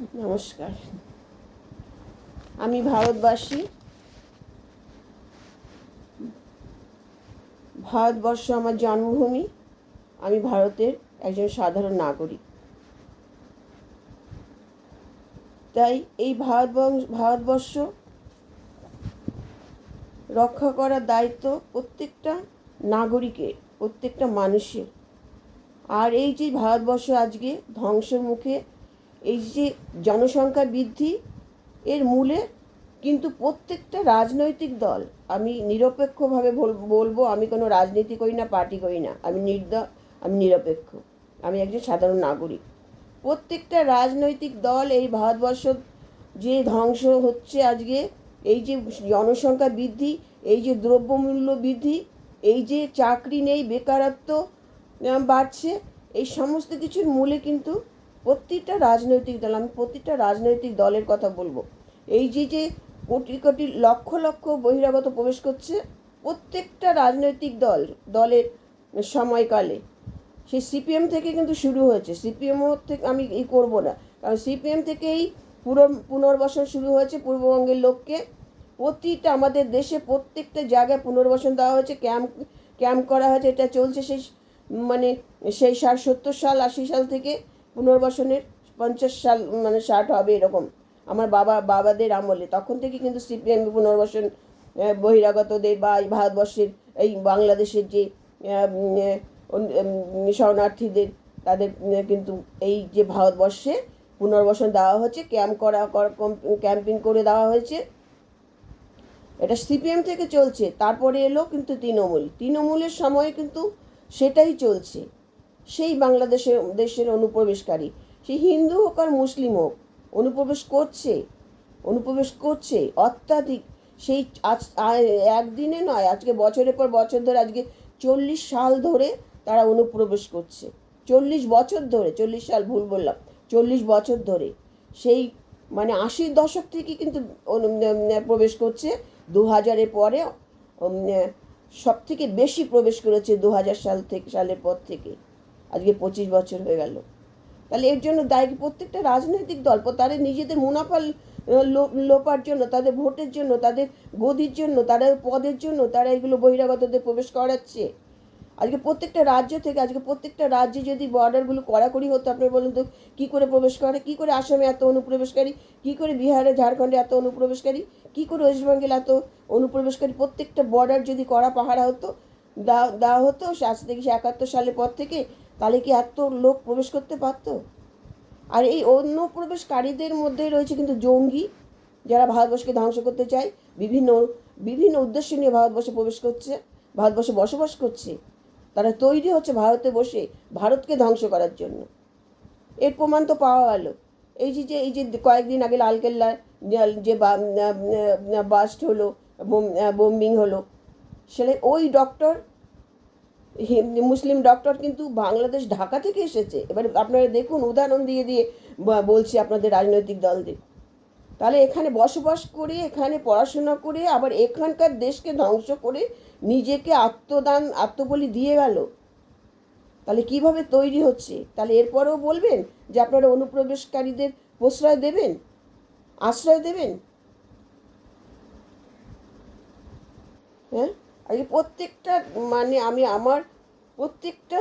নমস্কার। আমি ভারতবাসী। ভারতবর্ষ আমার জন্মভূমি। আমি ভারতের একজন সাধারণ নাগরিক। তাই এই ভারতবংশ ভারতবর্ষ রক্ষা করার দায়িত্ব প্রত্যেকটা নাগরিকের, প্রত্যেকটা মানুষের। আর এই যে ভারতবর্ষ আজকে ধ্বংসের মুখে এই যে জনসংখ্যা বৃদ্ধি এর মূলে কিন্তু প্রত্যেকটা রাজনৈতিক দল, আমি নিরপেক্ষভাবে বল- বলব, আমি কোনো রাজনীতি করি না, পার্টি করি না, আমি নির্দ, আমি নিরপেক্ষ, আমি একজন সাধারণ নাগরিক। প্রত্যেকটা রাজনৈতিক দল এই ভারতবর্ষ যে ধ্বংস হচ্ছে আজকে, এই যে জনসংখ্যা বৃদ্ধি, এই যে দ্রব্যমূল্য বৃদ্ধি, এই যে চাকরি নেই, বেকারত্ব বাড়ছে, এই সমস্ত কিছুর মূলে কিন্তু প্রতিটা রাজনৈতিক দল, আমি প্রতিটা রাজনৈতিক দলের কথা বলব। এই যে যে কোটি কোটি লক্ষ লক্ষ বহিরাগত প্রবেশ করছে, প্রত্যেকটা রাজনৈতিক দল, দলের সময়কালে। সেই সিপিএম থেকে কিন্তু শুরু হয়েছে। সিপিএমও থেকে আমি ই করব না। কারণ সিপিএম থেকেই পুরো পুনর্বাসন শুরু হয়েছে পূর্ববঙ্গের লোককে। প্রতিটা আমাদের দেশে প্রত্যেকটা জায়গায় পুনর্বাসন দেওয়া হয়েছে। ক্যাম্প ক্যাম্প করা হয়েছে। এটা চলছে সেই মানে সেই ষাট সত্তর সাল, আশি সাল থেকে। পুনর্বাসনের পঞ্চাশ সাল মানে ষাট হবে এরকম। আমার বাবা, বাবাদের আমলে। তখন থেকে কিন্তু সিপিএম পুনর্বাসন বহিরাগতদের বা এই ভারতবর্ষের, এই বাংলাদেশের যে শরণার্থীদের, তাদের কিন্তু এই যে ভারতবর্ষে পুনর্বাসন দেওয়া হচ্ছে, ক্যাম্প করা ক্যাম্পিং করে দেওয়া হয়েছে। এটা সিপিএম থেকে চলছে। তারপরে এলো কিন্তু তৃণমূল। তৃণমূলের সময় কিন্তু সেটাই চলছে। সেই বাংলাদেশের, দেশের অনুপ্রবেশকারী। সে হিন্দু হোক আর মুসলিম হোক, অনুপ্রবেশ করছে অনুপ্রবেশ করছে, অত্যাধিক। সেই আজ একদিনে নয়, আজকে বছরের পর বছর ধরে আজকে চল্লিশ সাল ধরে তারা অনুপ্রবেশ করছে। চল্লিশ বছর ধরে, চল্লিশ সাল ভুল বললাম, চল্লিশ বছর ধরে। সেই মানে আশির দশক থেকে কিন্তু প্রবেশ করছে। দু হাজারের পরে সব থেকে বেশি প্রবেশ করেছে দু হাজার সাল থেকে, সালের পর থেকে। আজকে পঁচিশ বছর হয়ে গেল। তাহলে এর জন্য দায়ী প্রত্যেকটা রাজনৈতিক দল তাদের নিজেদের মুনাফা লোপার জন্য, তাদের ভোটের জন্য, তাদের গদির জন্য, তারা পদের জন্য, তারা এগুলো বহিরাগতদের প্রবেশ করাচ্ছে। আজকে প্রত্যেকটা রাজ্য থেকে, আজকে প্রত্যেকটা রাজ্যে যদি বর্ডারগুলো কড়াকড়ি হতো, আপনি বলুন তো, কী করে প্রবেশ করে, কী করে আসামে এত অনুপ্রবেশকারী, কী করে বিহারে ঝাড়খণ্ডে এত অনুপ্রবেশকারী, কী করে ওয়েস্ট বেঙ্গলে এত অনুপ্রবেশকারী, প্রত্যেকটা বর্ডার যদি কড়া পাহারা হতো, দেওয়া হতো, আজ থেকে একাত্তর সালের পর থেকে তাহলে কি এত লোক প্রবেশ করতে পারতো? আর এই অন্য প্রবেশকারীদের মধ্যে রয়েছে কিন্তু জঙ্গি, যারা ভারতবর্ষকে ধ্বংস করতে চায়। বিভিন্ন বিভিন্ন উদ্দেশ্য নিয়ে ভারতবর্ষে প্রবেশ করছে, ভারতবর্ষে বসবাস করছে। তারা তৈরি হচ্ছে ভারতে বসে ভারতকে ধ্বংস করার জন্য। এর প্রমাণ তো পাওয়া গেল। এই যে এই যে কয়েকদিন আগে লালকেল্লার যে বাস্ট হলো বোম্বিং হলো সেটা ওই ডক্টর মুসলিম ডক্টর কিন্তু বাংলাদেশ, ঢাকা থেকে এসেছে। এবার আপনারা দেখুন, উদাহরণ দিয়ে দিয়ে বলছি আপনাদের রাজনৈতিক দলদের। তাহলে এখানে বসবাস করে, এখানে পড়াশোনা করে, আবার এখানকার দেশকে ধ্বংস করে নিজেকে আত্মদান, আত্মবলি দিয়ে গেল। তাহলে কীভাবে তৈরি হচ্ছে? তাহলে এরপরেও বলবেন যে আপনারা অনুপ্রবেশকারীদের প্রশ্রয় দেবেন? আশ্রয় দেবেন? হ্যাঁ? আজকে প্রত্যেকটা মানে আমি আমার প্রত্যেকটা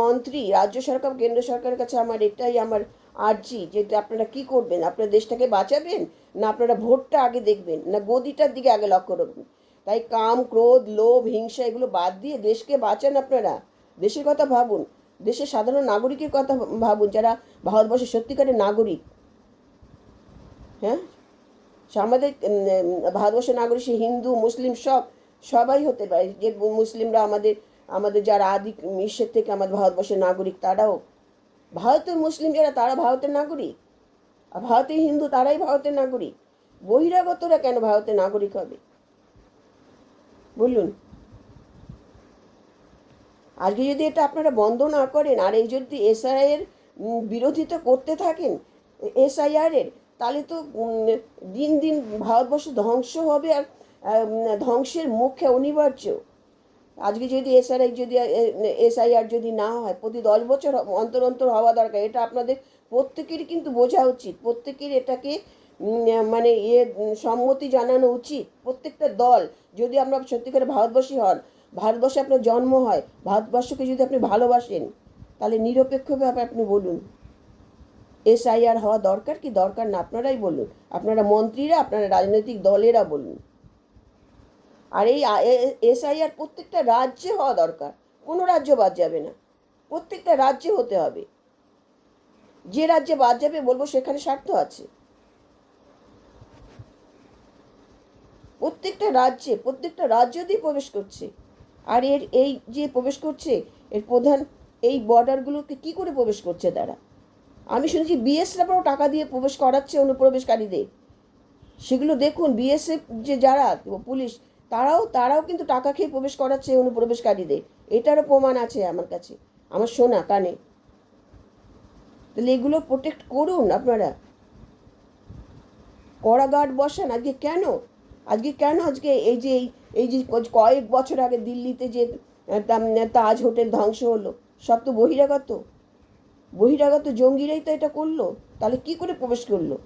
মন্ত্রী, রাজ্য সরকার, কেন্দ্র সরকারের কাছে আমার এটাই আমার আর্জি যে আপনারা কি করবেন? আপনারা দেশটাকে বাঁচাবেন? না আপনারা ভোটটা আগে দেখবেন? না গদিটার দিকে আগে লক্ষ্য রাখবেন তাই কাম, ক্রোধ, লোভ, হিংসা এগুলো বাদ দিয়ে দেশকে বাঁচান আপনারা। দেশের কথা ভাবুন। দেশের সাধারণ নাগরিকের কথা ভাবুন, যারা ভারতবর্ষের সত্যিকারের নাগরিক। হ্যাঁ? আমাদের ভারতবর্ষের নাগরিক হিন্দু, মুসলিম সব সবাই হতে পারে। যে মুসলিমরা আমাদের আমাদের যারা আদি বিশ্বের থেকে আমাদের ভারতবর্ষের নাগরিক, তারাও। ভারতের মুসলিম যারা, তারা ভারতের নাগরিক। আর ভারতের হিন্দু, তারাই ভারতের নাগরিক। বহিরাগতরা কেন ভারতের নাগরিক হবে? বলুন। আজকে যদি এটা আপনারা বন্ধ না করেন, আর এই যদি এসআইয়ের বিরোধিতা করতে থাকেন এসআইআর এর তাহলে তো দিন দিন ভারতবর্ষ ধ্বংস হবে। আর ধ্বংসের মুখে অনিবার্য। আজকে যদি এসআরআই যদি এসআইআর যদি না হয়, প্রতি দশ বছর অন্তর অন্তর হওয়া দরকার। এটা আপনাদের প্রত্যেকেরই কিন্তু বোঝা উচিত। প্রত্যেকের এটাকে মানে ইয়ে সম্মতি জানানো উচিত। প্রত্যেকটা দল, যদি আমরা সত্যি করে ভারতবর্ষী হন, ভারতবর্ষে আপনার জন্ম হয়, ভারতবর্ষকে যদি আপনি ভালোবাসেন, তাহলে নিরপেক্ষভাবে আপনি বলুন এসআইআর হওয়া দরকার কি দরকার না? আপনারাই বলুন। আপনারা মন্ত্রীরা, আপনারা রাজনৈতিক দলেরা বলুন। আর এই এসআইআর প্রত্যেকটা রাজ্যে হওয়া দরকার। কোনো রাজ্য বাদ যাবে না। প্রত্যেকটা রাজ্যে হতে হবে। যে রাজ্যে বাদ যাবে, বলব সেখানে স্বার্থ আছে। প্রত্যেকটা রাজ্যে, প্রত্যেকটা রাজ্য দিয়ে প্রবেশ করছে। আর এর, এই যে প্রবেশ করছে, এর প্রধান এই বর্ডারগুলোকে কি করে প্রবেশ করছে তারা? আমি শুনেছি বিএসএফরাও টাকা দিয়ে প্রবেশ করাচ্ছে অনুপ্রবেশকারীদের। সেগুলো দেখুন, বিএসএফ যে যারা, পুলিশ তারাও তারাও কিন্তু টাকা খেয়ে প্রবেশ করাচ্ছে অনুপ্রবেশকারীদের। এটারও প্রমাণ আছে আমার কাছে। আমার শোনা কানে। তাহলে এগুলো প্রোটেক্ট করুন আপনারা। কড়া গার্ড বসান, আজকে কেন? আজকে কেন আজকে এই যে, এই- যে কয়েক বছর আগে দিল্লিতে যে তাজ হোটেল ধ্বংস হলো, সব তো বহিরাগত। বহিরাগত জঙ্গিরাই তো এটা করল। তাহলে কি করে প্রবেশ করল?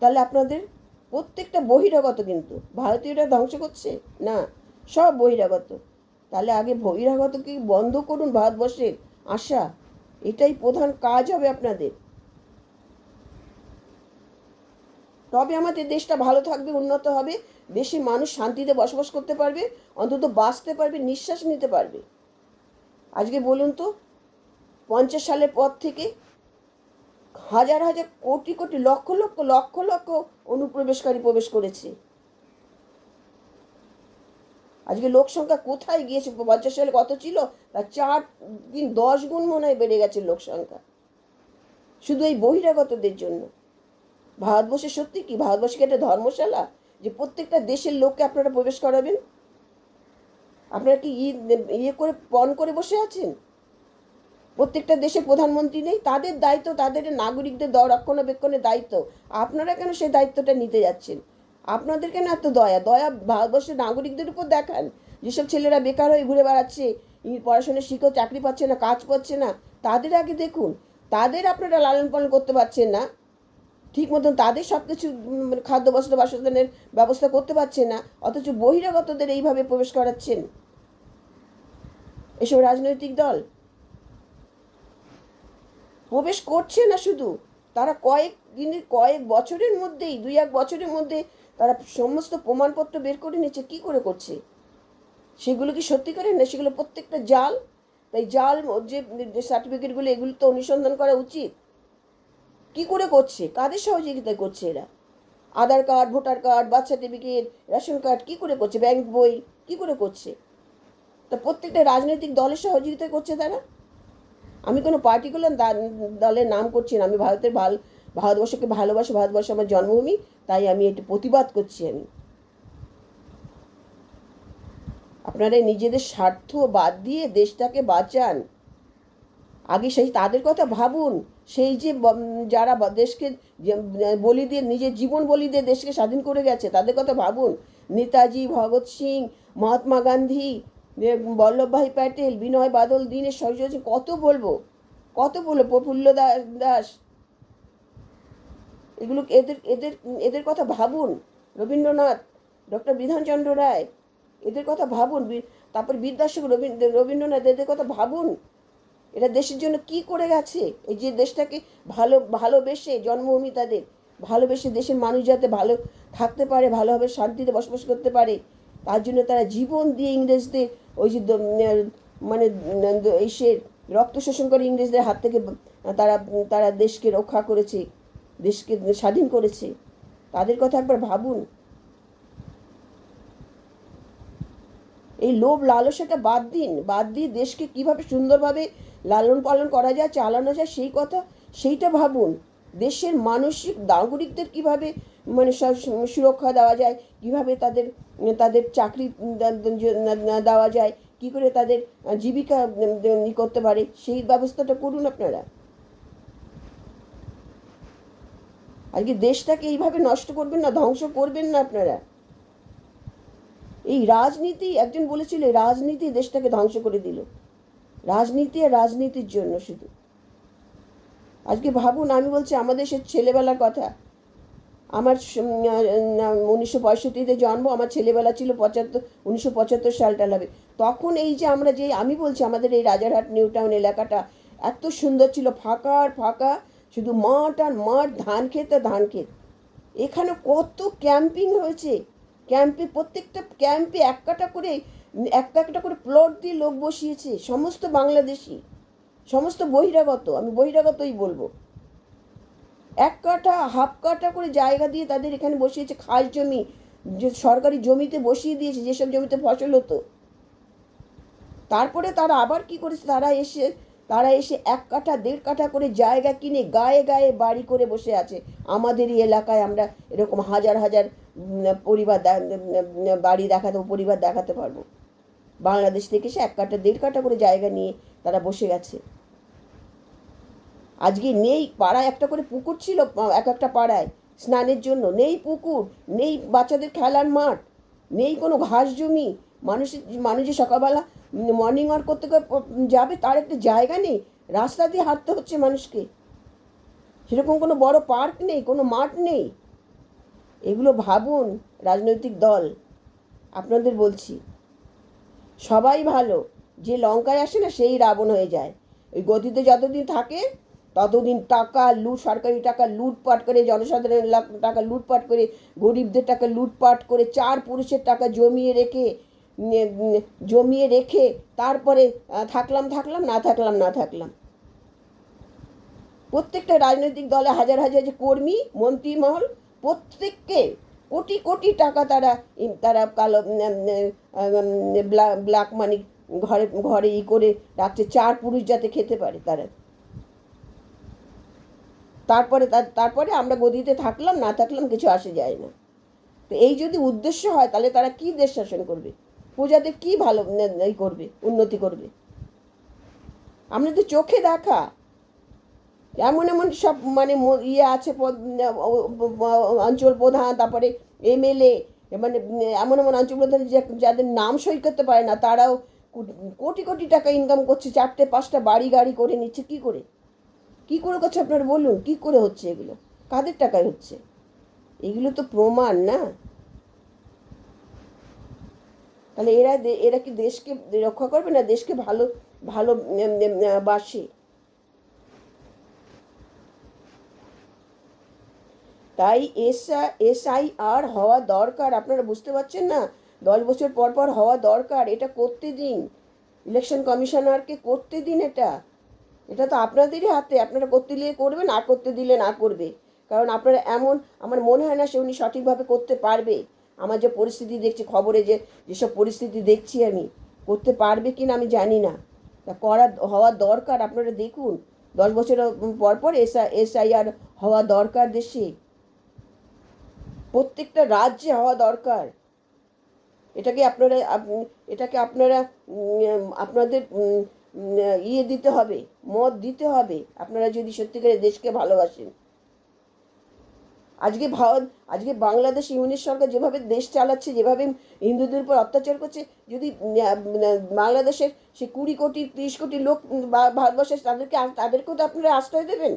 তাহলে আপনাদের প্রত্যেকটা বহিরাগত কিন্তু। ভারতীয়রা ধ্বংস করছে? না, সব বহিরাগত। তাহলে আগে বহিরাগতকে বন্ধ করুন ভারতবর্ষের আশা। এটাই প্রধান কাজ হবে আপনাদের। তবে আমাদের দেশটা ভালো থাকবে, উন্নত হবে। দেশের মানুষ শান্তিতে বসবাস করতে পারবে, অন্তত বাঁচতে পারবে, নিঃশ্বাস নিতে পারবে। আজকে বলুন তো, পঞ্চাশ সালের পর থেকে হাজার হাজার কোটি কোটি লক্ষ লক্ষ লক্ষ লক্ষ অনুপ্রবেশকারী প্রবেশ করেছে। আজকে লোক সংখ্যা কোথায় গিয়েছে? পঞ্চাশ সালে কত ছিল? তার চার দিন দশ গুণ মনে হয় বেড়ে গেছে লোক সংখ্যা। শুধু এই বহিরাগতদের জন্য। ভারতবর্ষে সত্যি কি? ভারতবর্ষকে একটা ধর্মশালা? যে প্রত্যেকটা দেশের লোককে আপনারা প্রবেশ করাবেন? আপনারা কি ইয়ে করে পণ করে বসে আছেন? প্রত্যেকটা দেশের প্রধানমন্ত্রী নেই, তাদের দায়িত্ব, তাদের নাগরিকদের দ- রক্ষণাবেক্ষণের দায়িত্ব। আপনারা কেন সেই দায়িত্বটা নিতে যাচ্ছেন? আপনাদের কেন এত দয়া? দয়া ভারতবর্ষের নাগরিকদের উপর দেখান। যেসব ছেলেরা বেকার হয়ে ঘুরে বেড়াচ্ছে পড়াশোনা শিখেও চাকরি পাচ্ছে না, কাজ পাচ্ছে না, তাদের আগে দেখুন। তাদের আপনারা লালন পালন করতে পারছেন না। ঠিক মতন তাদের সব কিছু মানে খাদ্য বস্ত্র বাসস্থানের ব্যবস্থা করতে পারছেন না, অথচ বহিরাগতদের এইভাবে প্রবেশ করাচ্ছেন। এসব রাজনৈতিক দল প্রবেশ করছে না শুধু, তারা কয়েক দিনের, কয়েক বছরের মধ্যেই, দুই এক বছরের মধ্যে তারা সমস্ত প্রমাণপত্র বের করে নিচ্ছে, কি করে করছে? সেগুলো কি সত্যি করে? না সেগুলো প্রত্যেকটা জাল? তাই জাল যে সার্টিফিকেটগুলো এগুলো তো অনুসন্ধান করা উচিত। কি করে করছে? কাদের সহযোগিতা করছে এরা? Aadhaar card, voter card, birth certificate ration card, কি করে করছে? ব্যাংক বই, কি করে করছে? তা প্রত্যেকটা রাজনৈতিক দলের সহযোগিতা করছে তারা? আমি কোনো পার্টিকুলার দলের নাম করছি না। আমি ভারতের ভালো, ভারতবর্ষকে ভালোবাসি, ভারতবর্ষ আমার জন্মভূমি, তাই আমি একটু প্রতিবাদ করছি আমি। আপনারা নিজেদের স্বার্থ বাদ দিয়ে দেশটাকে বাঁচান। আগে সেই তাদের কথা ভাবুন। সেই যে যারা দেশকে বলি দিয়ে নিজের জীবন বলি দিয়ে দেশকে স্বাধীন করে গেছে, তাদের কথা ভাবুন। নেতাজি, ভগৎ সিং, মহাত্মা গান্ধী বল্লভভাই প্যাটেল, বিনয় বাদল, দীনেশ সরস্বতী কত বলব? কত বলব? প্রফুল্ল দা- দাস। এগুলো এদের এদের এদের কথা ভাবুন? রবীন্দ্রনাথ, ডক্টর বিধানচন্দ্র রায়, এদের কথা ভাবুন। তারপর বিদ্যাসাগর রবীন্দ্র রবীন্দ্রনাথ, এদের কথা ভাবুন। এরা দেশের জন্য কি করে গেছে? এই যে দেশটাকে ভালো, ভালোবেসে জন্মভূমি তাদের, ভালোবেসে দেশের মানুষ যাতে ভালো থাকতে পারে, ভালোভাবে শান্তিতে বসবাস করতে পারে তার জন্য তারা জীবন দিয়ে ইংরেজদের ওই যে মানে এসে রক্ত শোষণ করে ইংরেজদের হাত থেকে তারা তারা দেশকে রক্ষা করেছে, দেশকে স্বাধীন করেছে। তাদের কথা একবার ভাবুন। এই লোভ লালসাটা বাদ দিন, বাদ দিয়ে দেশকে কীভাবে সুন্দরভাবে লালন পালন করা যায়, চালানো যায়, সেই কথা, সেইটা ভাবুন। দেশের মানসিক, নাগরিকদের কীভাবে মানে সুরক্ষা দেওয়া যায়, কীভাবে তাদের তাদের চাকরি দেওয়া যায়, কি করে তাদের জীবিকা করতে পারে, সেই ব্যবস্থাটা করুন আপনারা। আজকে দেশটাকে এইভাবে নষ্ট করবেন না, ধ্বংস করবেন না আপনারা। এই রাজনীতি, একজন বলেছিল, রাজনীতি দেশটাকে ধ্বংস করে দিল। রাজনীতি আর রাজনীতির জন্য শুধু। আজকে ভাবুন, আমি বলছি আমাদের সে ছেলেবেলার কথা। আমার উনিশশো পঁয়ষট্টিতে জন্ম, আমার ছেলেবেলা ছিল পঁচাত্তর, উনিশশো পঁচাত্তর সালটা হবে তখন এই যে আমরা যে, আমি বলছি আমাদের এই রাজারহাট নিউ টাউন এলাকাটা এত সুন্দর ছিল, ফাঁকা আর ফাঁকা, শুধু মাঠ আর মাঠ, ধান ক্ষেত আর ধান ক্ষেত। এখানে কত ক্যাম্পিং হয়েছে। ক্যাম্পে প্রত্যেকটা ক্যাম্পে এক কাটা করে, এক একটা করে প্লট দিয়ে লোক বসিয়েছে, সমস্ত বাংলাদেশি। সমস্ত বহিরাগত, আমি বহিরাগতই বলব। এক কাঠা, হাফ কাঠা করে জায়গা দিয়ে তাদের এখানে বসিয়েছে খাস জমি, যে সরকারি জমিতে বসিয়ে দিয়েছে, যেসব জমিতে ফসল হতো। তারপরে তারা আবার কি করেছে? তারা এসে তারা এসে এক কাঠা, দেড় কাঠা করে জায়গা কিনে গায়ে গায়ে বাড়ি করে বসে আছে। আমাদেরই এলাকায় আমরা এরকম হাজার হাজার পরিবার বাড়ি দেখাতে, পরিবার দেখাতে পারব। বাংলাদেশ থেকে এসে এক কাঠা, দেড় কাঠা করে জায়গা নিয়ে তারা বসে গেছে। আজকে নেই পাড়ায়, একটা করে পুকুর ছিল, এক একটা পাড়ায়, স্নানের জন্য। নেই পুকুর, নেই বাচ্চাদের খেলার মাঠ, নেই কোনো ঘাস জমি। মানুষের, মানুষ যে সকালবেলা মর্নিং ওয়াক করতে করে যাবে, তার একটা জায়গা নেই। রাস্তা দিয়ে হাঁটতে হচ্ছে মানুষকে। সেরকম কোনো বড় পার্ক নেই, কোনো মাঠ নেই। এগুলো ভাবুন, রাজনৈতিক দল। আপনাদের বলছি। সবাই ভালো। যে লঙ্কায় আসে না, সেই রাবণ হয়ে যায়। ওই গতিতে যতদিন থাকে, ততদিন টাকা লুট, সরকারি টাকা লুটপাট করে, জনসাধারণের টাকা লুটপাট করে, গরিবদের টাকা লুটপাট করে, চার পুরুষের টাকা জমিয়ে রেখে জমিয়ে রেখে, তারপরে থাকলাম থাকলাম, না থাকলাম না থাকলাম। প্রত্যেকটা রাজনৈতিক দলে হাজার হাজার যে কর্মী, মন্ত্রী, মহল, প্রত্যেককে কোটি কোটি টাকা তারা তারা কালো ব্ল্যাক মানি ঘরে ঘরে ই করে রাখছে। চার পুরুষ যাতে খেতে পারে তারা। তারপরে তার- তারপরে আমরা গদিতে থাকলাম, না থাকলাম কিছু আসে যায় না। তো এই যদি উদ্দেশ্য হয়, তাহলে তারা কি দেশ শাসন করবে? প্রজাদের কি ভালো করবে, উন্নতি করবে? আমরা তো চোখে দেখা। এমন এমন সব মানে ইয়ে আছে অঞ্চল প্রধান, তারপরে এমএলএ মানে এমন এমন অঞ্চল প্রধান যাদের নাম সই করতে পারে না, তারাও কোটি কোটি টাকা ইনকাম করছে, চারটে, পাঁচটা বাড়ি গাড়ি করে নিচ্ছে, কি করে? কি করে করছে আপনারা বলুন, কি করে হচ্ছে এগুলো? কাদের টাকায় হচ্ছে? এগুলো তো প্রমাণ, না? তাহলে এরা এরা কি দেশকে রক্ষা করবে না? দেশকে ভালো ভালো বাসে? তাই এসআ এসআইআর হওয়া দরকার। আপনারা বুঝতে পারছেন না? দশ বছর পর পর হওয়া দরকার। এটা করতে দিন। ইলেকশন কমিশনারকে করতে দিন এটা। এটা তো আপনাদেরই হাতে। আপনারা করতে দিলে করবে না করতে দিলে না করবে। কারণ আপনারা এমন, আমার মনে হয় না সে উনি সঠিকভাবে করতে পারবে। আমার যে পরিস্থিতি দেখছি, খবরে যে, যেসব পরিস্থিতি দেখছি আমি, করতে পারবে কি না আমি জানি না। তা করা, হওয়া দরকার। আপনারা দেখুন, দশ বছর পর পর এসআই এসআইআর হওয়া দরকার দেশে। প্রত্যেকটা রাজ্যে হওয়া দরকার। এটাকে আপনারা এটাকে আপনারা আপনাদের ইয়ে দিতে হবে, মত দিতে হবে, আপনারা যদি সত্যিকারের দেশকে ভালোবাসেন। আজকে ভারত, আজকে বাংলাদেশ ইউনিট সরকার যেভাবে দেশ চালাচ্ছে, যেভাবে হিন্দুদের উপর অত্যাচার করছে, যদি বাংলাদেশের সে কুড়ি কোটি, ত্রিশ কোটি লোক ভারতবর্ষে তাদেরকে, তাদেরকেও তো আপনারা আশ্রয় দেবেন?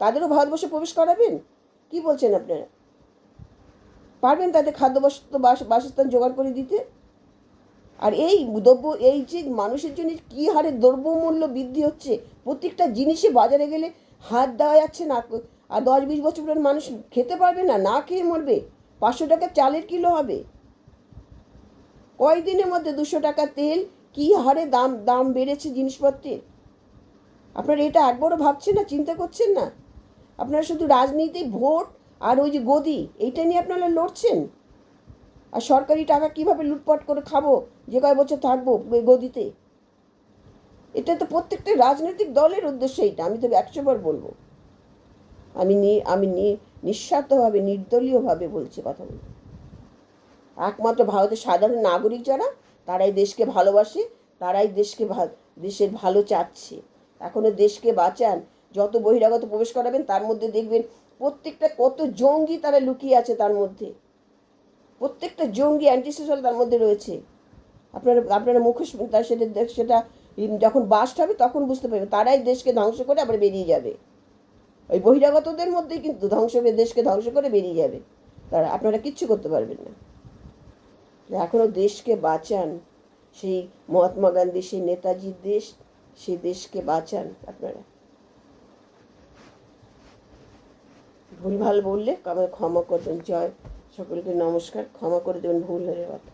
তাদেরও ভারতবর্ষে প্রবেশ করাবেন? কি বলছেন আপনারা? পারবেন তাদের খাদ্য বাস- বাসস্থান জোগাড় করে দিতে? আর এই দ্রব্য, এই যে মানুষের জন্য কী হারে দ্রব্যমূল্য বৃদ্ধি হচ্ছে, প্রত্যেকটা জিনিসে বাজারে গেলে হাত দেওয়া যাচ্ছে না। আর দশ বিশ বছর পরে মানুষ খেতে পারবে না না খেয়ে মরবে। পাঁচশো টাকা চালের কিলো হবে। কয়েকদিনের মধ্যে দুশো টাকা তেল কী হারে দাম দাম বেড়েছে জিনিসপত্রের? আপনারা এটা একবারও ভাবছেন না, চিন্তা করছেন না? আপনারা শুধু রাজনীতি ভোট আর ওই যে গদি, এইটা নিয়ে আপনারা লড়ছেন? আর সরকারি টাকা কীভাবে লুটপাট করে খাব? যে কয় বছর থাকব ওই গদিতে? এটা তো প্রত্যেকটা রাজনৈতিক দলের উদ্দেশ্য এইটা, আমি তো একশোবার বলব। আমি নি, আমি নিঃস্বার্থভাবে, নির্দলীয়ভাবে বলছি কথা বলব। একমাত্র ভারতের সাধারণ নাগরিক যারা, তারাই দেশকে ভালোবাসে, তারাই দেশকে দেশের ভালো চাচ্ছে। এখনও দেশকে বাঁচান, যত বহিরাগত প্রবেশ করাবেন, তার মধ্যে দেখবেন প্রত্যেকটা কত জঙ্গি তারা লুকিয়ে আছে তার মধ্যে। প্রত্যেকটা জঙ্গি অ্যান্টিসোশাল তার মধ্যে রয়েছে। আপনারা আপনারা মুখোশ, তার সেটা সেটা যখন বাস্ট হবে তখন বুঝতে পারবে তারাই দেশকে ধ্বংস করে আবার বেরিয়ে যাবে। ওই বহিরাগতদের মধ্যেই কিন্তু ধ্বংস করে দেশকে ধ্বংস করে বেরিয়ে যাবে। তারা, আপনারা কিচ্ছু করতে পারবেন না। এখনও দেশকে বাঁচান। সেই মহাত্মা গান্ধী, সেই নেতাজির দেশ, সেই দেশকে বাঁচান আপনারা। ভুলভাল বললে আমাকে ক্ষমা করবেন। জয়। সকলকে নমস্কার। ক্ষমা করে দেবেন ভুল হয়ে কথা